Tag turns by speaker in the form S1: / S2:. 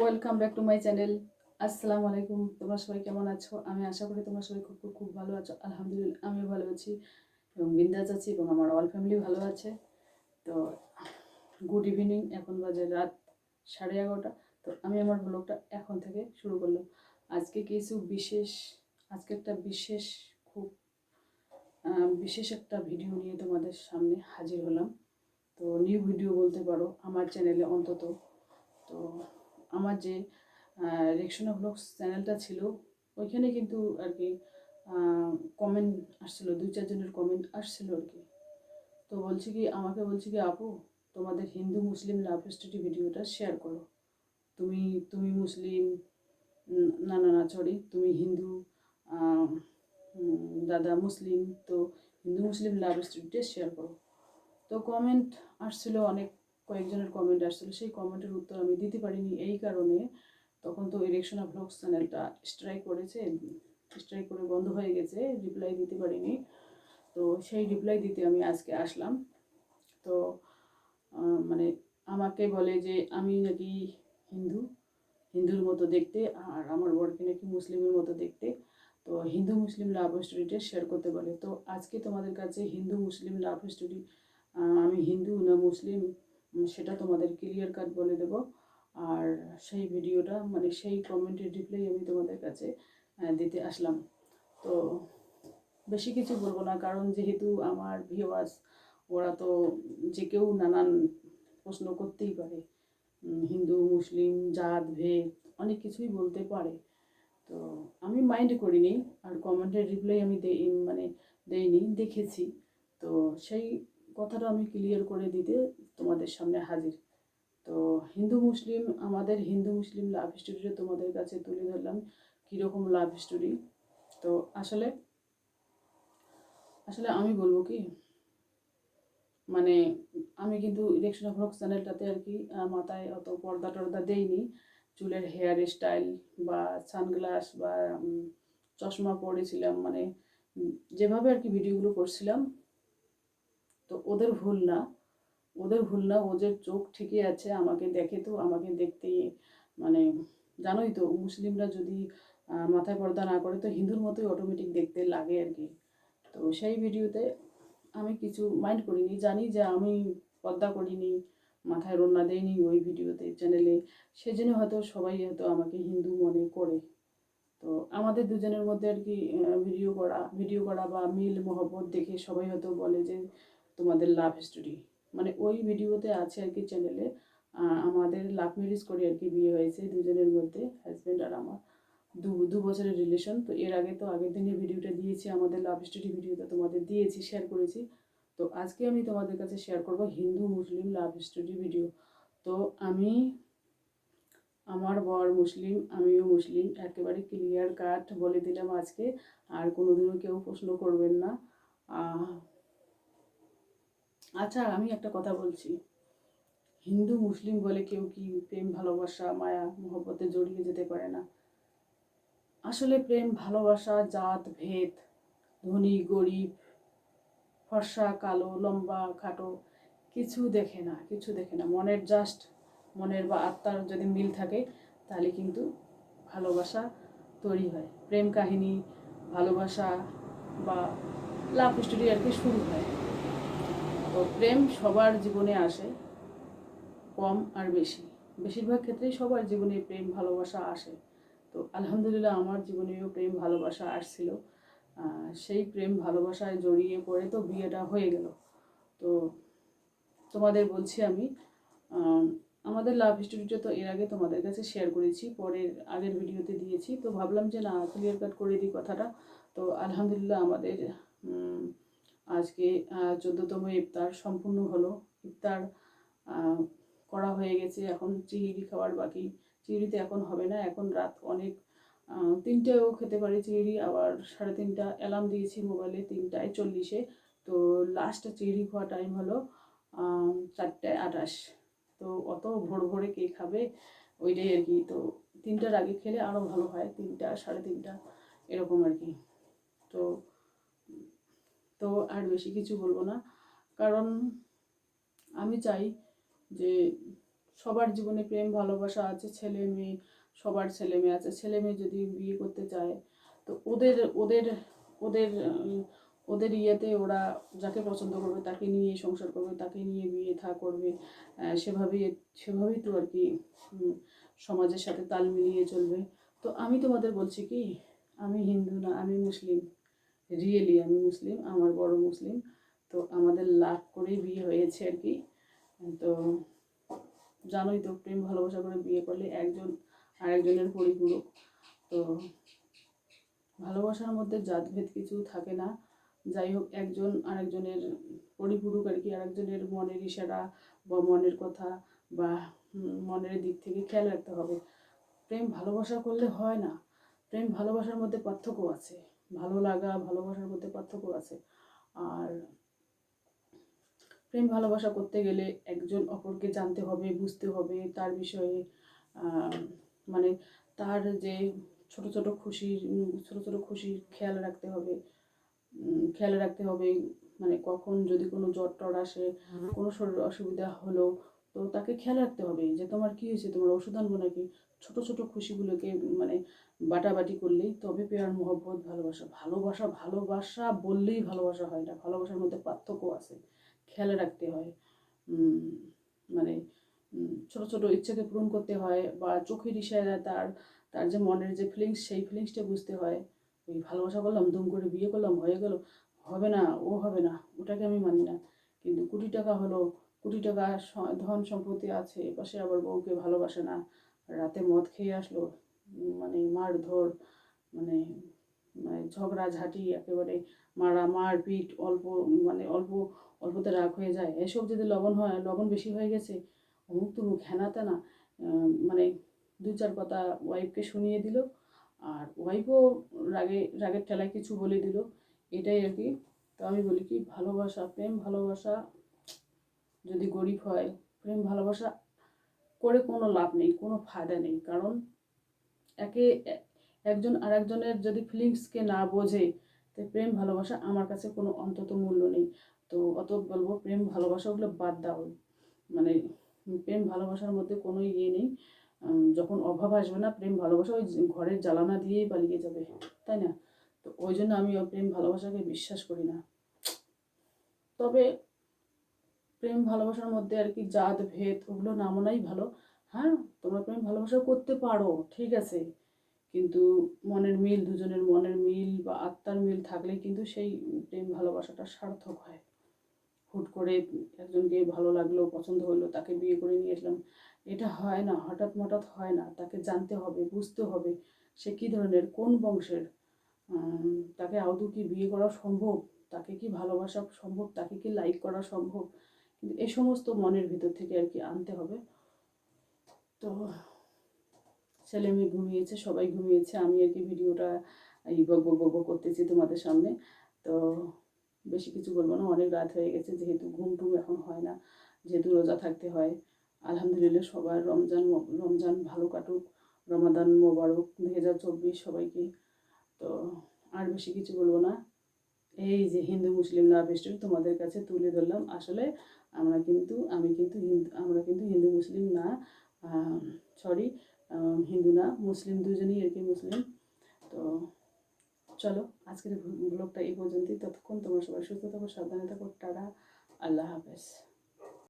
S1: Welcome back to my channel আসসালামু আলাইকুম তোমরা সবাই কেমন আছো? আমি আশা করি তোমরা সবাই খুব খুব ভালো আছো। আলহামদুলিল্লাহ, আমিও ভালো আছি এবং বিন্দাস আছি এবং আমার অল ফ্যামিলি ভালো আছে। তো গুড ইভিনিং এখন বাজে রাত সাড়ে এগারোটা। তো, আমি আমার ব্লগটা এখন থেকে শুরু করলাম। আজকে কিছু বিশেষ, আজকে একটা বিশেষ খুব বিশেষ একটা ভিডিও নিয়ে তোমাদের সামনে হাজির হলাম। তো নিউ ভিডিও বলতে পারো, আমার চ্যানেলে অন্তত। তো আমার যে রেকশনা ব্লগস চ্যানেলটা ছিল, ওইখানে কিন্তু আর কি কমেন্ট আসছিল, দুই চারজনের কমেন্ট আসছিল আর কি তো বলছি কি, আমাকে বলছি কি, আপু, তোমাদের হিন্দু মুসলিম লাভ স্টোরি ভিডিওটা শেয়ার করো। তুমি তুমি মুসলিম না না না সরি তুমি হিন্দু দাদা মুসলিম, তো হিন্দু মুসলিম লাভ স্টোরিটা শেয়ার করো। তো কমেন্ট আসছিল অনেক কয়েকজনের কমেন্ট আসছিল, সেই কমেন্টের উত্তর আমি দিতে পারিনি। এই কারণে তখন তো ইলেকশনা ব্লগস চ্যানেলটা স্ট্রাইক করেছে স্ট্রাইক করে বন্ধ হয়ে গেছে রিপ্লাই দিতে পারিনি। তো সেই রিপ্লাই দিতে আমি আজকে আসলাম। তো মানে আমাকে বলে যে, আমি নাকি হিন্দু, হিন্দুর মতো দেখতে, আর আমার বরকে নাকি মুসলিমের মতো দেখতে। তো হিন্দু মুসলিম লাভ স্টোরিটা শেয়ার করতে বলে। তো আজকে তোমাদের কাছে হিন্দু, মুসলিম লাভ স্টোরি আমি হিন্দু না মুসলিম? সেটা তোমাদের ক্লিয়ার কাট বলে দেব। আর সেই ভিডিওটা মানে সেই কমেন্টের রিপ্লাই আমি তোমাদের কাছে দিতে আসলাম। তো বেশি কিছু বলব না, কারণ যেহেতু আমার ভিওয়ার্স ওরা তো যে কেউ নানান প্রশ্ন করতেই পারে। হিন্দু, মুসলিম, জাত, ভেদ, অনেক কিছুই বলতে পারে। তো আমি মাইন্ড করিনি, আর কমেন্টের রিপ্লাই আমি দেই মানে দেইনি, দেখেছি। তো সেই কথাটা আমি ক্লিয়ার করে দিতে তোমাদের সামনে হাজির। তো হিন্দু মুসলিম, আমাদের হিন্দু মুসলিম লাভ স্টোরিটা তোমাদের কাছে তুলে ধরলাম, কীরকম লাভ স্টোরি তো আসলে আসলে আমি বলব কি মানে আমি কিন্তু ইলেকশন অফ ব্লগ চ্যানেলটাতে আর কি মাথায় অত পর্দা টর্দা দেইনি। চুলের হেয়ার স্টাইল বা সানগ্লাস বা চশমা পরেছিলাম মানে যেভাবে আর কি ভিডিওগুলো করছিলাম তো ওদের ভুল না। ওদের ভুল না, ওদের চোখ ঠিকই আছে, আমাকে দেখে তো, আমাকে দেখতে মানে জানোই তো, মুসলিমরা যদি মাথায় পর্দা না করে তো হিন্দুর মতোই অটোমেটিক দেখতে লাগে আর কি। তো সেই ভিডিওতে আমি কিছু মাইন্ড করিনি, জানি যে আমি পর্দা করিনি, মাথায় রন্না দেয়নি ওই ভিডিওতে চ্যানেলে সেজন্য হয়তো সবাই হয়তো আমাকে হিন্দু মনে করে। তো আমাদের দুজনের মধ্যে আর কি ভিডিও করা ভিডিও করা বা মিল মহব্বত দেখে সবাই হয়তো বলে যে তোমাদের লাভ স্টোরি মানে ওই ভিডিওতে আছে আর কি চ্যানেলে আমাদের লাভ ম্যারেজ করে আর কি বিয়ে হয়েছে দুজনের মধ্যে হাজব্যান্ড আর আমার। দু দু বছরের রিলেশন তো এর আগে তো আগের দিনে ভিডিওটা দিয়েছি, আমাদের লাভ স্টোরি ভিডিওটা তোমাদের দিয়েছি শেয়ার করেছি। তো আজকে আমি তোমাদের কাছে শেয়ার করব Hindu Muslim love story video তো আমি, আমার বর মুসলিম, আমিও মুসলিম, একেবারে ক্লিয়ার কাট বলে দিলাম আজকে। আর কোনোদিনও কেউ প্রশ্ন করবেন না। আচ্ছা আমি একটা কথা বলছি। হিন্দু, মুসলিম বলে কেউ কি প্রেম, ভালোবাসা, মায়া, মহব্বতে জড়িয়ে যেতে পারে না? আসলে প্রেম, ভালোবাসা, জাত, ভেদ, ধনী, গরিব, ফর্সা, কালো, লম্বা, খাটো, কিছু দেখে না, কিছু দেখে না। মনের জাস্ট, মনের বা আত্মার যদি মিল থাকে, তাহলে কিন্তু ভালোবাসা তৈরি হয়। প্রেম কাহিনী, ভালোবাসা বা লাভ স্টোরি আর কি শুরু হয়। তো প্রেম সবার জীবনে আসে, কম আর বেশি। বেশিরভাগ ক্ষেত্রেই সবার জীবনে প্রেম, ভালোবাসা আসে। তো আলহামদুলিল্লাহ আমার জীবনেও প্রেম, ভালোবাসা আসছিল। সেই প্রেম, ভালোবাসায় জড়িয়ে পড়ে তো বিয়েটা হয়ে গেল। তো তোমাদের বলছি আমি আমাদের লাভ স্টোরিটা তো এর আগে তোমাদের কাছে শেয়ার করেছি, পরের, আগের ভিডিওতে দিয়েছি। তো ভাবলাম যে না ক্লিয়ার কাট করে দিই কথাটা। তো আলহামদুলিল্লাহ আমাদের আজকে চোদ্দোতম ইফতার সম্পূর্ণ হলো। ইফতার করা হয়ে গেছে। এখন চিংড়ি খাওয়ার বাকি। চিংড়িতে এখন হবে না। এখন রাত অনেক তিনটেও খেতে পারি চিংড়ি। আবার সাড়ে তিনটা অ্যালার্ম দিয়েছি মোবাইলে তিনটায় চল্লিশে। তো লাস্ট চিংড়ি খাওয়া টাইম হলো চারটায় আটাশ তো অত ভোর ভোরে কে খাবে? ওইটাই আর কি। তো তিনটার আগে খেলে আরও ভালো হয়। তিনটা, সাড়ে তিনটা, এরকম আর কি। তো তো আর বেশি কিছু বলব না। কারণ আমি চাই যে সবার জীবনে প্রেম, ভালোবাসা আছে, ছেলে মেয়ে, সবার ছেলে মেয়ে আছে। ছেলে মেয়ে যদি বিয়ে করতে চায়, তো ওদের ওদের ওদের ওদের ইয়েতে ওরা যাকে পছন্দ করবে তাকে নিয়ে সংসার করবে, তাকে নিয়ে বিয়ে থা করবে সেভাবেই সেভাবেই তো আর কি সমাজের সাথে তাল মিলিয়ে চলবে। তো আমি তোমাদের বলছি কি, আমি হিন্দু না, আমি মুসলিম। রিয়েলি আমি মুসলিম, আমার বড় মুসলিম। তো আমাদের লাভ করেই বিয়ে হয়েছে আর কি। তো জানোই তো, প্রেম, ভালোবাসা করে বিয়ে করলে একজন আরেকজনের পরিপূরক। তো ভালোবাসার মধ্যে জাতভেদ কিছু থাকে না। যাই হোক, একজন আরেকজনের পরিপূরক আর কি, আরেকজনের মনের ইশারা বা মনের কথা বা মনের দিক থেকে খেয়াল রাখতে হবে। প্রেম, ভালোবাসা করলে হয় না। প্রেম, ভালোবাসার মধ্যে পার্থক্য আছে। ভালো লাগা ভালোবাসার মধ্যে পার্থক্য আছে। আর প্রেম ভালোবাসা করতে গেলে একজন অপরকে জানতে হবে বুঝতে হবে তার বিষয়ে মানে তার যে ছোট ছোট উম, ছোট ছোট খুশির খেয়াল রাখতে হবে। খেয়াল রাখতে হবে মানে কখন যদি কোনো জ্বর টর আসে কোনো শরীর অসুবিধা হলো তো তাকে খেয়াল রাখতে হবে যে তোমার কি হয়েছে তোমার ওষুধ আনব নাকি? ছোট ছোট খুশিগুলোকে মানে বাটাবাটি করলেই তবে পেয়ার মহব্বত, ভালোবাসা ভালোবাসা ভালোবাসা বললেই ভালোবাসা হয় না। ভালোবাসার মধ্যে পার্থক্য আছে, খেয়াল রাখতে হয়। মানে ছোট ছোট ইচ্ছাকে পূরণ করতে হয় বা চোখের ইশারায় তার তার যে মনের যে ফিলিংস সেই ফিলিংসটা বুঝতে হয়। ওই ভালোবাসা করলাম দুম করে বিয়ে করলাম, হয়ে গেল, হবে না, ও হবে না, ওটাকে আমি মানি না। কিন্তু কোটি টাকা হলো, কোটি টাকা ধন সম্পত্তি আছে, এপাশে আবার বউকে ভালোবাসে না রাতে মদ খেয়ে আসলো মানে মারধর মানে মানে ঝগড়া ঝাঁটি, একেবারে মারা মার পিট অল্প মানে অল্প, অল্পতে রাগ হয়ে যায়। এসব যদি লবণ হয়, লবণ বেশি হয়ে গেছে, অমুক তুমুক হেনা তেনা মানে দু চার কথা ওয়াইফকে শুনিয়ে দিল, আর ওয়াইফও রাগে, রাগের ঠেলায় কিছু বলে দিল। এটাই আর কি। তো আমি বলি কি, ভালোবাসা, প্রেম ভালোবাসা, যদি গরিব হয়, প্রেম ভালোবাসা করে কোনো লাভ নেই, কোনো ফায়দা নেই। কারণ একে একজন আরেকজনের যদি ফিলিংসকে না বোঝে, তো প্রেম, ভালোবাসা আমার কাছে কোনো অন্তত মূল্য নেই। তো অত বলব, প্রেম ভালোবাসাগুলো বাদ দাও। মানে প্রেম, ভালোবাসার মধ্যে কোনো ইয়ে নেই। যখন অভাব আসবে না, প্রেম, ভালোবাসা ওই ঘরের জ্বালানা দিয়েই পালিয়ে যাবে, তাই না? তো ওই জন্য আমি প্রেম, ভালোবাসাকে বিশ্বাস করি না। তবে প্রেম ভালোবাসার মধ্যে আর কি জাত, ভেদ ওগুলো না মানাই ভালো। হ্যাঁ তোমরা প্রেম ভালোবাসা করতে পারো, ঠিক আছে। কিন্তু মনের মিল, দুজনের মনের মিল বা আত্মার মিল থাকলে কিন্তু সেই প্রেম ভালোবাসাটা সার্থক হয়। হুট করে একজনকে ভালো লাগল, পছন্দ হলো, তাকে বিয়ে করে নিয়ে আসলাম। এটা হয় না, হঠাৎ মঠাৎ হয় না, তাকে জানতে হবে, বুঝতে হবে সে কী ধরনের, কোন বংশের। তাকে আদৌ কি বিয়ে করা সম্ভব? তাকে কি ভালোবাসা সম্ভব? তাকে কি লাইক করা সম্ভব? এই সমস্ত মনের ভিতর থেকে আর কি আনতে হবে। তো ছেলে মেয়ে ঘুমিয়েছে, সবাই ঘুমিয়েছে, আমি আর কি ভিডিওটা এই বক বক করতেছি তোমাদের সামনে। তো বেশি কিছু বলব না, অনেক রাত হয়ে গেছে, যেহেতু ঘুম টুম এখন হয় না, যেহেতু রোজা থাকতে হয়। আলহামদুলিল্লাহ সবার রমজান রমজান ভালো কাটুক, রমাদান মোবারক, দুই হাজার চব্বিশ সবাইকে। তো আর বেশি কিছু বলব না। এই যে হিন্দু মুসলিম লাভ স্টোরি তোমাদের কাছে তুলে ধরলাম। আসলে আমরা কিন্তু, আমি কিন্তু হিন্দু আমরা কিন্তু হিন্দু মুসলিম না সরি হিন্দু না, মুসলিম দুজনেই আর কি মুসলিম। তো চলো, আজকের ব্লগটা এই পর্যন্তই। ততক্ষণ তোমার সবাই সুস্থ থাকো, সাবধানে থাকো, টাটা, আল্লাহ হাফেজ।